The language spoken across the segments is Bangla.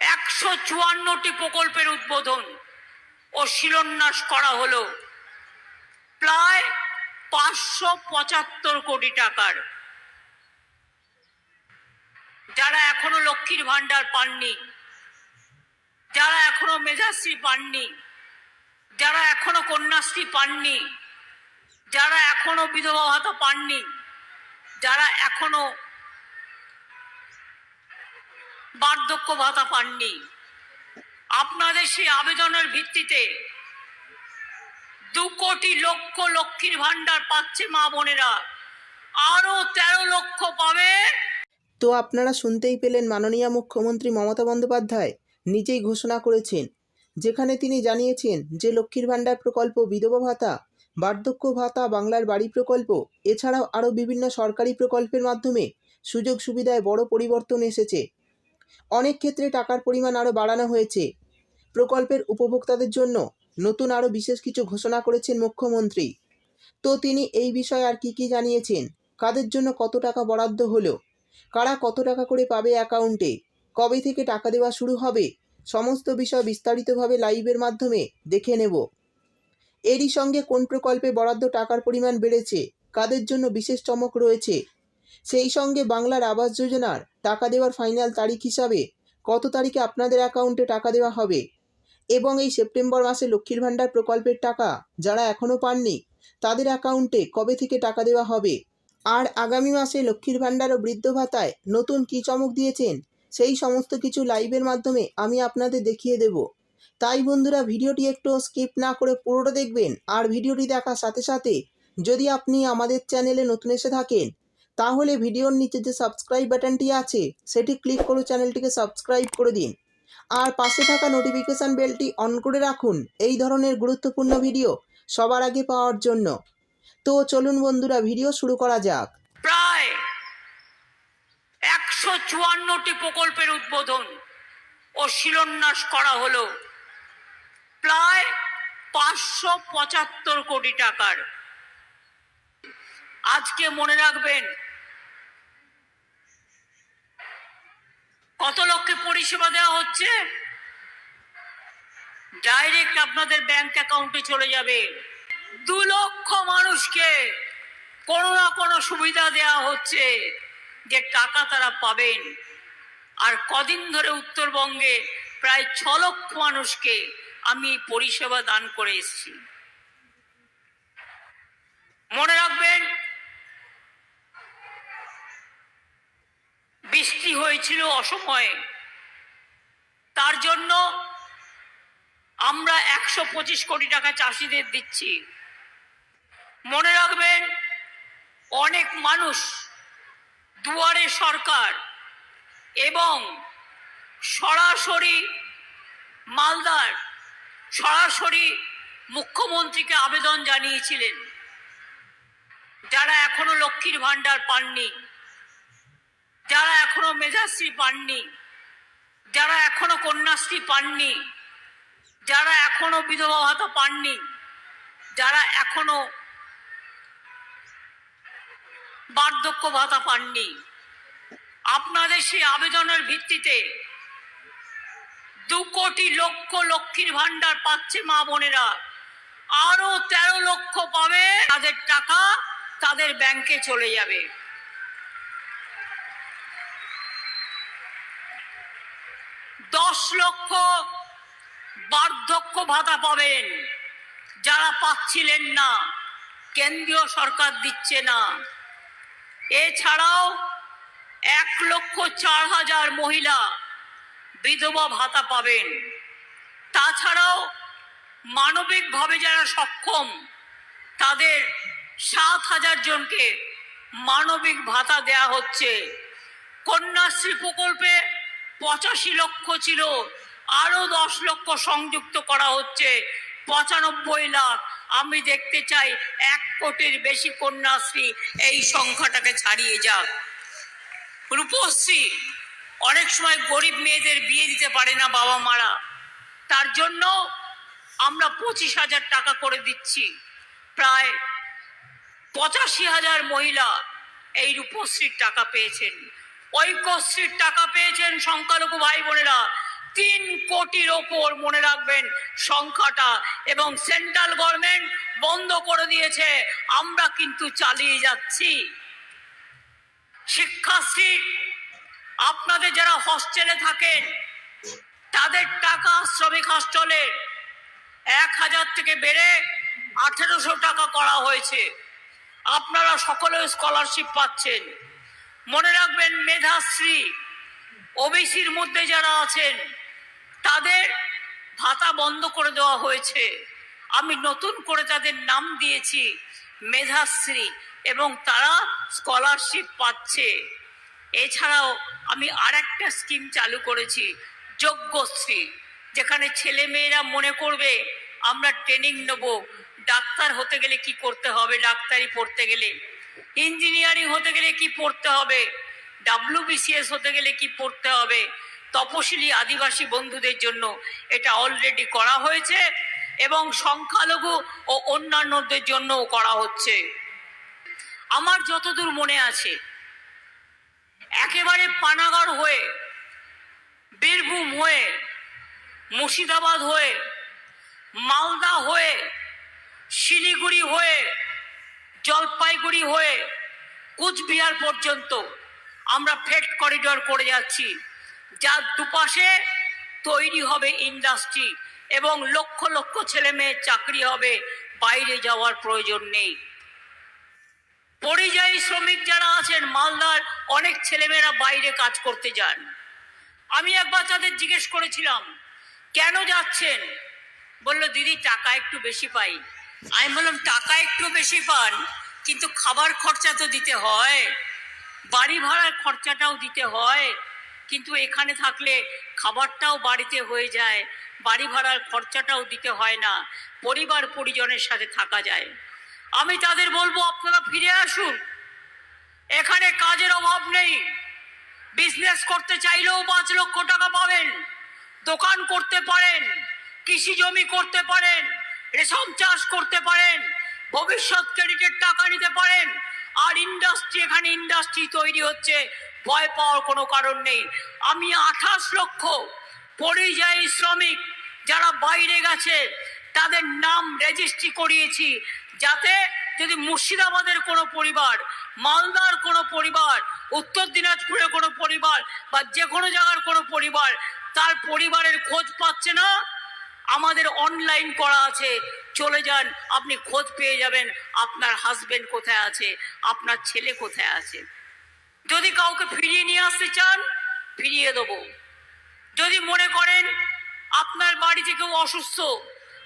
একশো চুয়ান্নটি প্রকল্পের উদ্বোধন ও শিলান্যাস করা হলো। প্রায় পাঁচশো পঁচাত্তর কোটি টাকার। যারা এখনও লক্ষ্মীর ভান্ডার পাননি, যারা এখনও মেধাশ্রী পাননি, যারা এখনও কন্যাশ্রী পাননি, যারা এখনও বিধবা ভাতা পাননি, যারা এখনও বার্ধক্য ভাতা পাননি। আপনাদের সেই আবেদনের ভিত্তিতে দু কোটি লক্ষ লক্ষ্মীর ভান্ডার পাচ্ছে মা বোনেরা। আরও তেরো লক্ষ পাবে। তো আপনারা শুনতেই পেলেন মাননীয় মুখ্যমন্ত্রী মমতা বন্দ্যোপাধ্যায় নিজেই ঘোষণা করেছেন, যেখানে তিনি জানিয়েছেন যে লক্ষ্মীর ভাণ্ডার প্রকল্প বিধবা ভাতা, বার্ধক্য ভাতা, বাংলার বাড়ি প্রকল্প, এছাড়াও আরও বিভিন্ন সরকারি প্রকল্পের মাধ্যমে সুযোগ সুবিধায় বড় পরিবর্তন এসেছে। অনেক ক্ষেত্রে টাকার পরিমাণ আরও বাড়ানো হয়েছে। প্রকল্পের উপভোক্তাদের জন্য নতুন আরও বিশেষ কিছু ঘোষণা করেছেন মুখ্যমন্ত্রী। তো তিনি এই বিষয়ে আর কি কি জানিয়েছেন? কাদের জন্য কত টাকা বরাদ্দ হলো? কারা কত টাকা করে পাবে অ্যাকাউন্টে? কবে থেকে টাকা দেওয়া শুরু হবে? সমস্ত বিষয় বিস্তারিতভাবে লাইভের মাধ্যমে দেখে নেব। এরই সঙ্গে কোন প্রকল্পে বরাদ্দ টাকার পরিমাণ বেড়েছে? কাদের জন্য বিশেষ চমক রয়েছে? সেই সঙ্গে বাংলার আবাস যোজনার টাকা দেওয়ার ফাইনাল তারিখ হিসাবে কত তারিখে আপনাদের অ্যাকাউন্টে টাকা দেওয়া হবে? এবং এই সেপ্টেম্বর মাসে লক্ষ্মীর ভাণ্ডার প্রকল্পের টাকা যারা এখনও পাননি, তাদের অ্যাকাউন্টে কবে থেকে টাকা দেওয়া হবে? আর আগামী মাসে লক্ষ্মীর ভাণ্ডার ও বৃদ্ধ ভাতায় নতুন কী চমক দিয়েছেন? সেই সমস্ত কিছু লাইভের মাধ্যমে আমি আপনাদের দেখিয়ে দেব। তাই বন্ধুরা, ভিডিওটি একটু স্কিপ না করে পুরোটা দেখবেন। আর ভিডিওটি দেখার সাথে সাথে যদি আপনি আমাদের চ্যানেলে নতুন এসে থাকেন তাহলে ভিডিওর নিচে যে সাবস্ক্রাইব বাটনটি আছে, সেটি ক্লিক করে চ্যানেলটিকে সাবস্ক্রাইব করে দিন। আর পাশে থাকা নোটিফিকেশান বেলটি অন করে রাখুন, এই ধরনের গুরুত্বপূর্ণ ভিডিও সবার আগে পাওয়ার জন্য। তো চলুন বন্ধুরা ভিডিও শুরু করা যাক। প্রায় একশো চুয়ান্নটি প্রকল্পের উদ্বোধন ও শিলান্যাস করা হলো। প্রায় পাঁচশো পঁচাত্তর কোটি টাকার। আজকে মনে রাখবেন কত লক্ষে পরিষেবা দেওয়া হচ্ছে? ডাইরেক্ট আপনাদের ব্যাংক অ্যাকাউন্টে চলে যাবে। দু লক্ষ মানুষকে কোনো না কোনো সুবিধা দেওয়া হচ্ছে যে টাকা তারা পাবেন। আর কদিন ধরে উত্তরবঙ্গে প্রায় ছ লক্ষ মানুষকে আমি পরিষেবা দান করে এসেছি। মনে রাখবেন বৃষ্টি হয়েছিল অসময়ে। তার জন্য আমরা একশো পঁচিশ কোটি টাকা চাষিদের দিচ্ছি। মনে রাখবেন, অনেক মানুষ দুয়ারে সরকার এবং সরাসরি মালদার, সরাসরি মুখ্যমন্ত্রীকে আবেদন জানিয়েছিলেন। যারা এখনও লক্ষ্মীর ভাণ্ডার পাননি যারা এখনও মেধাশ্রী পাননি, যারা এখনও কন্যাশ্রী পাননি, যারা এখনও বিধবা ভাতা পাননি, যারা এখনও বার্ধক্য ভাতা পাননি, আপনাদের সেই আবেদনের ভিত্তিতে দু কোটি লক্ষ লক্ষ্মীর ভান্ডার পাচ্ছে মা বোনেরা। আরও তেরো লক্ষ পাবে, তাদের টাকা তাদের ব্যাংকে চলে যাবে। লক্ষ বার্ধক্য ভাতা পাবেন। যারা পাচ্ছিলেন না, কেন্দ্রীয় সরকার দিচ্ছে না। এছাড়াও এক লক্ষ চার হাজার মহিলা বিধবা ভাতা পাবেন। তাছাড়াও মানবিকভাবে যারা সক্ষম, তাদের সাত হাজার জনকে মানবিক ভাতা দেয়া হচ্ছে। কন্যাশ্রী প্রকল্পে পঁচাশি লক্ষ ছিল। আরও দশ লক্ষ সংযুক্ত করা হচ্ছে। পঁচানব্বই লাখ। আমি দেখতে চাই এক কোটির বেশি কন্যাশ্রী এই সংখ্যাটাকে ছাড়িয়ে যাক। রূপশ্রী, অনেক সময় গরিব মেয়েদের বিয়ে দিতে পারে না বাবা মারা তার জন্য আমরা পঁচিশ হাজার টাকা করে দিচ্ছি। প্রায় পঁচাশি হাজার মহিলা এই রূপশ্রীর টাকা পেয়েছেন। ঐক্যশ্রীর টাকা পেয়েছেন সংখ্যালঘু ভাই বোনেরা। তিন কোটির ওপর মনে রাখবেন সংখ্যাটা এবং সেন্ট্রাল গভর্নমেন্ট বন্ধ করে দিয়েছে। আমরা কিন্তু চালিয়ে যাচ্ছি। শিক্ষাশ্রী, আপনাদের যারা হস্টেলে থাকেন, তাদের টাকা শ্রমিক হস্টেলে এক হাজার থেকে বেড়ে আঠেরোশো টাকা করা হয়েছে। আপনারা সকলে স্কলারশিপ পাচ্ছেন। মনে রাখবেন মেধাশ্রী, ওবিসির মধ্যে যারা আছেন, তাদের ভাতা বন্ধ করে দেওয়া হয়েছে। আমি নতুন করে তাদের নাম দিয়েছি, মেধাশ্রী, এবং তারা স্কলারশিপ পাচ্ছে। এছাড়াও আমি আর একটা স্কিম চালু করেছি যোগ্যশ্রী যেখানে ছেলে মেয়েরা মনে করবে, আমরা ট্রেনিং নেব। ডাক্তার হতে গেলে কি করতে হবে? ডাক্তারি পড়তে গেলে ইঞ্জিনিয়ারিং হতে গেলে কি পড়তে হবে? ডাব্লিউবিসিএস হতে গেলে কি পড়তে হবে? তপশিলি আদিবাসী বন্ধুদের জন্য এটা অলরেডি করা হয়েছে এবং সংখ্যালঘু ও অন্যান্যদের জন্যও করা হচ্ছে। আমার যতদূর মনে আছে, একেবারে পানাগড় হয়ে, বীরভূম হয়ে, মুর্শিদাবাদ হয়ে, মালদা হয়ে, শিলিগুড়ি হয়ে জলপাইগুড়ি হয়ে কুচবিহার পর্যন্ত আমরা ফেট করিডর করে যাচ্ছি। যার দুপাশে তৈরি হবে ইন্ডাস্ট্রি এবং লক্ষ লক্ষ ছেলে মেয়ের চাকরি হবে। বাইরে যাওয়ার প্রয়োজন নেই। পরিযায়ী শ্রমিক যারা আছেন, মালদার অনেক ছেলেমেয়েরা বাইরে কাজ করতে যান। আমি একবার তাদের জিজ্ঞেস করেছিলাম, কেন যাচ্ছেন? বলল, দিদি, টাকা একটু বেশি পাই। আমি বললাম, টাকা একটু বেশি পান, কিন্তু খাবার খরচা তো দিতে হয়। বাড়ি ভাড়ার খরচাটাও দিতে হয়, কিন্তু এখানে থাকলে খাবারটাও বাড়িতে হয়ে যায়, বাড়ি ভাড়ার খরচাটাও দিতে হয় না, পরিবার পরিজনের সাথে থাকা যায়। আমি তাদের বলব, আপনারা ফিরে আসুন। এখানে কাজের অভাব নেই। বিজনেস করতে চাইলেও পাঁচ লক্ষ টাকা পাবেন। দোকান করতে পারেন, কৃষি জমি করতে পারেন রেশম চাষ করতে পারেন, ভবিষ্যৎ ক্রেডিটের টাকা নিতে পারেন, আর ইন্ডাস্ট্রি এখানে ইন্ডাস্ট্রি তৈরি হচ্ছে, ভয় পাওয়ার কোনো কারণ নেই। আমি আঠাশ লক্ষ পরিযায়ী শ্রমিক যারা বাইরে গেছে, তাদের নাম রেজিস্ট্রি করিয়েছি, যাতে যদি মুর্শিদাবাদের কোনো পরিবার, মালদার কোনো পরিবার, উত্তর দিনাজপুরের কোনো পরিবার, বা যে কোনো জায়গার কোনো পরিবার, তার পরিবারের খোঁজ পাচ্ছে না আমাদের অনলাইন করা আছে। চলে যান, আপনি খোঁজ পেয়ে যাবেন আপনার হাজবেন্ড কোথায় আছে, আপনার ছেলে কোথায় আছে। যদি কাউকে ফিরিয়ে নিয়ে আসতে চান, ফিরিয়ে দেবো। যদি মনে করেন আপনার বাড়িতে কেউ অসুস্থ,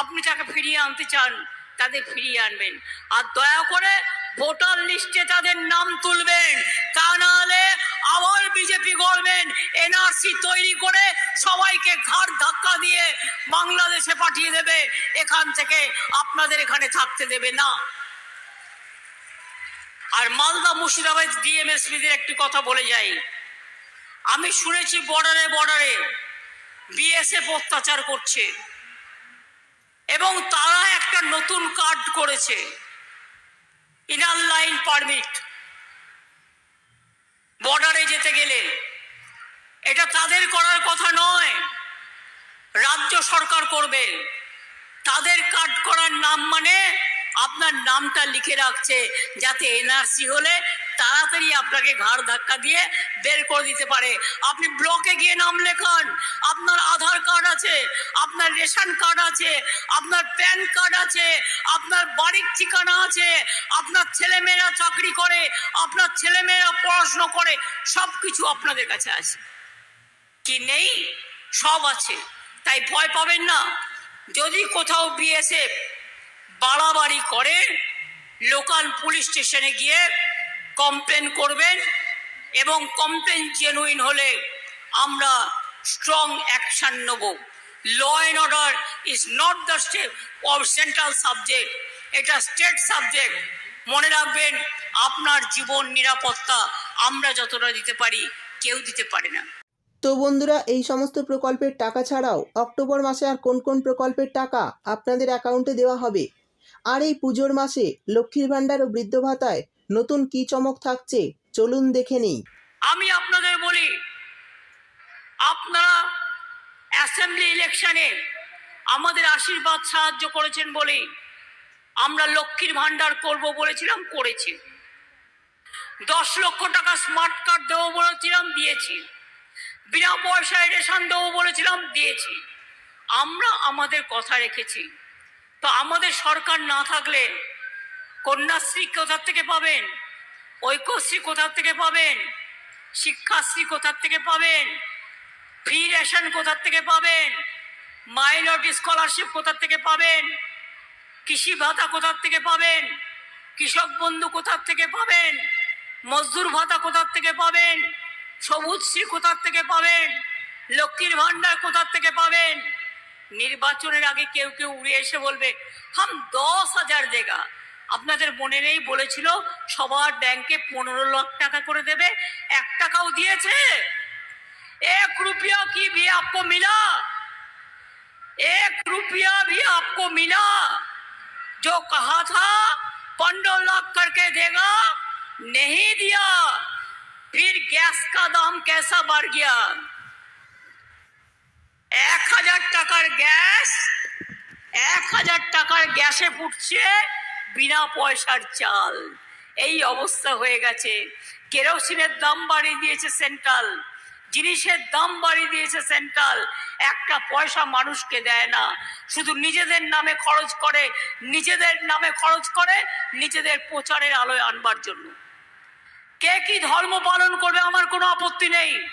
আপনি তাকে ফিরিয়ে আনতে চান তাদের ফিরিয়ে আনবেন। আর দয়া করে ভোটার লিস্টে তাদের নাম তুলবেন। তা নাহলে আবার বিজেপি গভর্নমেন্ট এনআরসি তৈরি করে সবাইকে ঘাড় ধাক্কা দিয়ে বাংলাদেশে পাঠিয়ে দেবে। এখান থেকে আপনাদের এখানে থাকতে দেবে না। আর মালদা মুর্শিদাবাদ ডিএমএসপিদের একটি কথা বলে যাই। আমি শুনেছি বর্ডারে বর্ডারে বিএসএফ অত্যাচার করছে। এবং তারা একটা নতুন কার্ড করেছে। Inner line permit. বর্ডারে যেতে গেলে। এটা তাদের করার কথা নয়। রাজ্য সরকার করবে। তাদের কার্ড করার নাম মানে আপনার নামটা লিখে রাখছে, যাতে এনআরসি হলে তাড়াতাড়ি আপনাকে ঘাড় ধাক্কা দিয়ে বের করে দিতে পারে। আপনি ব্লকে গিয়ে নাম লেখান। আপনার আধার কার্ড আছে, আপনার রেশন কার্ড আছে, আপনার প্যান কার্ড আছে, আপনার বাড়ির ঠিকানা আছে, আপনার ছেলেমেয়েরা চাকরি করে, আপনার ছেলেমেয়েরা পড়াশুনো করে সব কিছু আপনাদের কাছে আছে। কি নেই? সব আছে। তাই ভয় পাবেন না। যদি কোথাও বিএসএফ বাড়াবাড়ি করে লোকাল পুলিশ স্টেশনে গিয়ে কমপ্লেন করবেন এবং কমপ্লেন জেনুইন হলে আমরা স্ট্রং অ্যাকশন নেব। Law and order is not the step of central subject এটা স্টেট সাবজেক্ট মনে রাখবেন, আপনার জীবন নিরাপত্তা আমরা যতটা দিতে পারি, কেউ দিতে পারে না। তো বন্ধুরা, এই সমস্ত প্রকল্পের টাকা ছাড়াও অক্টোবর মাসে আর কোন কোন প্রকল্পের টাকা আপনাদের অ্যাকাউন্টে দেওয়া হবে? আর এই পুজোর মাসে লক্ষ্মীর ভাণ্ডার ও বৃদ্ধ ভাতায় নতুন কী চমক থাকছে, চলুন দেখে নিই। আমি আপনাদের বলি, আপনারা অ্যাসেম্বলি ইলেকশনে আমাদের আশীর্বাদ সাহায্য করেছেন বলেই আমরা লক্ষ্মীর ভান্ডার করব বলেছিলাম, করেছি। দশ লক্ষ টাকা স্মার্ট কার্ড দেবো বলেছিলাম, দিয়েছি। বিনা পয়সায় রেশন দেবো বলেছিলাম, দিয়েছি। আমরা আমাদের কথা রেখেছি। তো আমাদের সরকার না থাকলে কন্যাশ্রী কোথার থেকে পাবেন ঐক্যশ্রী কোথার থেকে পাবেন শিক্ষাশ্রী কোথার থেকে পাবেন ফ্রি রেশন কোথার থেকে পাবেন মাইনরিটি স্কলারশিপ কোথার থেকে পাবেন কৃষি ভাতা কোথার থেকে পাবেন কৃষক বন্ধু কোথার থেকে পাবেন মজদুর ভাতা কোথার থেকে পাবেন সবুজশ্রী কোথার থেকে পাবেন লক্ষ্মীর ভান্ডার কোথার থেকে পাবেন নির্বাচনের আগে কেউ কেউ উড়ে এসে বলবে হাম দশ হাজার দেগা আপনাদের মনে নেই বলেছিল সবার ব্যাংকে পনেরো লাখ টাকা করে দেবে এক টাকাও দিয়েছে एक रुपया की भी आपको मिला एक रुपया भी आपको मिला जो कहा था पंद्रह लाख करके देगा नहीं दिया फिर गैस का दाम कैसा बढ़ गया এক হাজার টাকার গ্যাস, এক হাজার টাকার গ্যাসে ফুটছে বিনা পয়সার চাল। এই অবস্থা হয়ে গেছে। কেরোসিনের দাম বাড়িয়ে দিয়েছে সেন্ট্রাল। জিনিসের দাম বাড়িয়ে দিয়েছে সেন্ট্রাল। একটা পয়সা মানুষকে দেয় না। শুধু নিজেদের নামে খরচ করে, নিজেদের নামে খরচ করে, নিজেদের প্রচারের আলোয় আনবার জন্য। কে কি ধর্ম পালন করবে আমার কোনো আপত্তি নেই।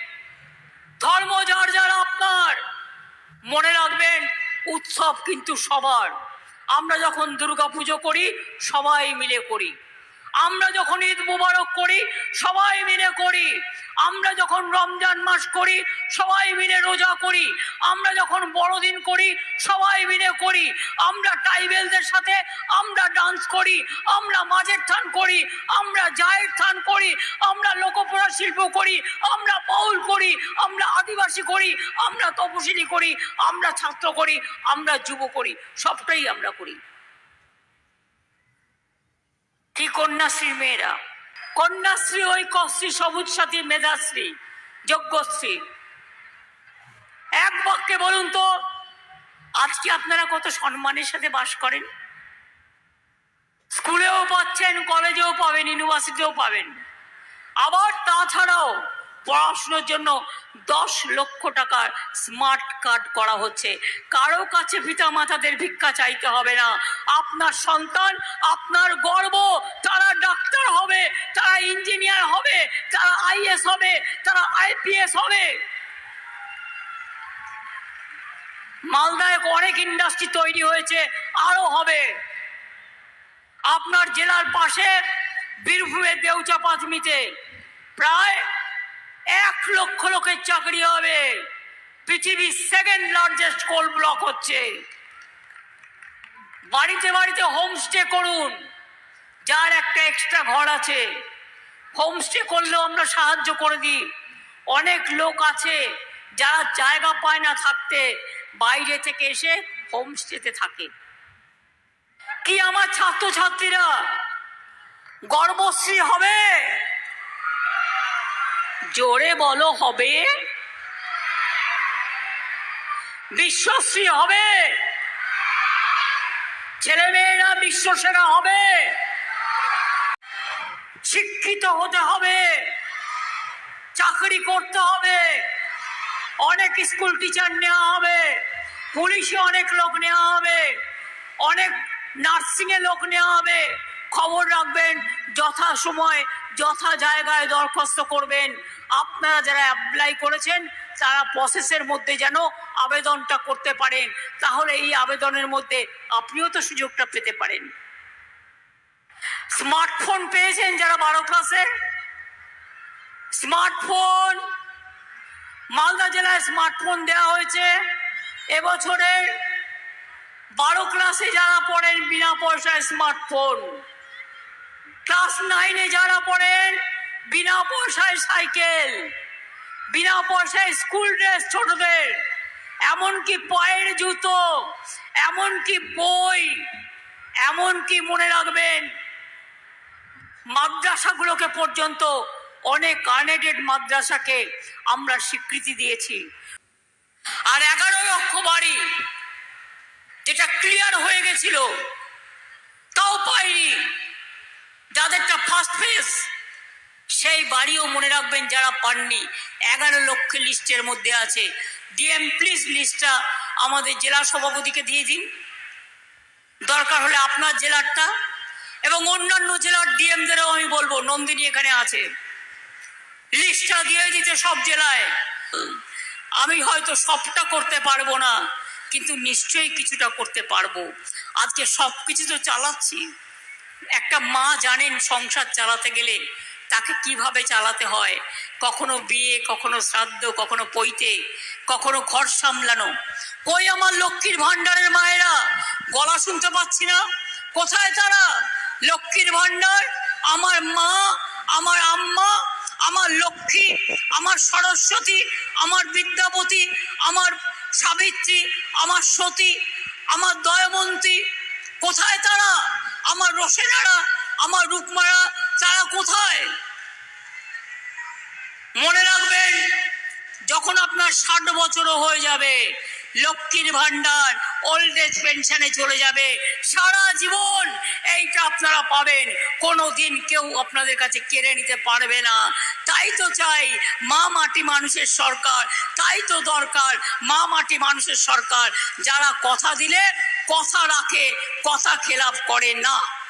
ধর্ম যার যার আপনার। মনে রাখবেন, উৎসব কিন্তু সবার। আমরা যখন দুর্গা পুজো করি, সবাই মিলে করি। আমরা যখন ঈদ মুবারক করি, সবাই মিলে করি। আমরা যখন রমজান মাস করি সবাই মিলে রোজা করি আমরা যখন বড়দিন করি সবাই মিলে করি আমরা ট্রাইবেলদের সাথে আমরা ডান্স করি আমরা মাঝের থান করি আমরা জায়ের থান করি আমরা লোকপড়া শিল্প করি আমরা বাউল করি আমরা আদিবাসী করি আমরা তপশিলি করি আমরা ছাত্র করি আমরা যুব করি সবটাই আমরা করি কি কন্যাশ্রীর মেয়েরা কন্যাশ্রী ওই কশ্রী সবুজ সাথী মেধাশ্রী যজ্ঞশ্রী এক বাক্যে বলুন তো, আজকে আপনারা কত সম্মানের সাথে বাস করেন? স্কুলেও পাচ্ছেন, কলেজেও পাবেন ইউনিভার্সিটিও পাবেন। আবার তাছাড়াও পড়াশুনোর জন্য দশ লক্ষ টাকার স্মার্ট কার্ড করা হচ্ছে। কারও কাছে পিতা মাতাদের ভিক্ষা চাইতে হবে না। আপনার সন্তান, আপনার গর্ব, তারা ডাক্তার হবে, তারা ইঞ্জিনিয়ার হবে, তারা আইএস হবে, তারা আইপিএস হবে। মালদায় অনেক ইন্ডাস্ট্রি তৈরি হয়েছে, আরও হবে। আপনার জেলার পাশে, বীরভূমের দেউচা পাঁচমিতে প্রায় এক লক্ষ লোকের চাকরি হবে। পৃথিবীর সেকেন্ড লার্জেস্ট কোল ব্লক হচ্ছে। বাড়িতে বাড়িতে হোমস্টে করুন, যার একটা এক্সট্রা ঘর আছে। হোমস্টে করলেও আমরা সাহায্য করে দিই। অনেক লোক আছে যারা জায়গা পায় না থাকতে, বাইরে থেকে এসে হোমস্টেতে থাকে। কি আমার ছাত্রছাত্রীরা? গর্বশ্রী হবে? জোরে বলো, হবে। বিশ্বশ্রী হবে? ছেলেমেয়েরা বিশ্বসেরা হবে? শিক্ষিত হতে হবে? চাকরি করতে হবে? অনেক স্কুল টিচার নেওয়া হবে, পুলিশে অনেক লোক নেওয়া হবে, অনেক নার্সিংয়ে লোক নেওয়া হবে। খবর রাখবেন, যথা সময়, যথা জায়গায় দরখাস্ত করবেন। আপনারা যারা অ্যাপ্লাই করেছেন, তারা প্রসেসের মধ্যে যেন আবেদনটা করতে পারেন। তাহলে এই আবেদনের মধ্যে আপনিও তো সুযোগটা পেতে পারেন। স্মার্টফোন পেয়েছেন যারা বারো ক্লাসে স্মার্টফোন মালদা জেলায় স্মার্টফোন দেওয়া হয়েছে। এবছরের বারো ক্লাসে যারা পড়েন বিনা পয়সায় স্মার্টফোন ক্লাস নাইনে যারা পড়েন বিনা পয়সায় সাইকেল, বিনা পয়সায় স্কুল ড্রেস ছোটদের, এমনকি পায়ের জুতো, এমনকি বই, এমনকি মনে রাখবেন, মাদ্রাসাগুলোকে পর্যন্ত অনেক আনএডেড মাদ্রাসাকে আমরা স্বীকৃতি দিয়েছি। আর এগারো লক্ষ বাড়ি যেটা ক্লিয়ার হয়ে গেছিল, তাও পাইনি। যাদেরটা ফার্স্ট ফেজ সেই বাড়িও মনে রাখবেন যারা পাননি, এগারো লক্ষ লিস্টের মধ্যে আছে। ডিএম প্লিজ লিস্টটা আমাদের জেলা সভাপতিকে দিয়ে দিন। দরকার হলে আপনার জেলারটা এবং অন্যান্য জেলার ডিএমদেরও আমি বলব, নন্দিনী এখানে আছে। লিস্টটা দিয়ে দিতে সব জেলায়। আমি হয়তো সবটা করতে পারব না, কিন্তু নিশ্চয়ই কিছুটা করতে পারব। আজকে সব কিছু তো চালাচ্ছি। একটা মা জানেন সংসার চালাতে গেলে তাকে কীভাবে চালাতে হয়, কখনো বিয়ে, কখনো শ্রাদ্ধ, কখনো পৈতে, কখনো ঘর সামলানো। কই আমার লক্ষ্মীর ভাণ্ডারের মায়েরা? গলা শুনতে পাচ্ছি না। কোথায় তারা? লক্ষ্মীর ভাণ্ডার? আমার মা, আমার আম্মা আমার লক্ষ্মী, আমার সরস্বতী, আমার বিদ্যাপতি, আমার সাবিত্রী, আমার সতী, আমার দয়মন্তী, কোথায় তারা? আমার রসেনারা, আমার রূপমারা, তারা কোথায়? মনে রাখবেন, যখন আপনার ষাট বছরও হয়ে যাবে লক্ষ্মীর ভান্ডার ওল্ড এজ পেনশনে চলে যাবে। সারা জীবন এইটা আপনারা পাবেন। কোনো দিন কেউ আপনাদের কাছে কেড়ে নিতে পারবে না। তাই তো চাই মা মাটি মানুষের সরকার, তাই তো দরকার মা মাটি মানুষের সরকার। যারা কথা দিলে, কথা রাখে, কথা খেলাপ করে না।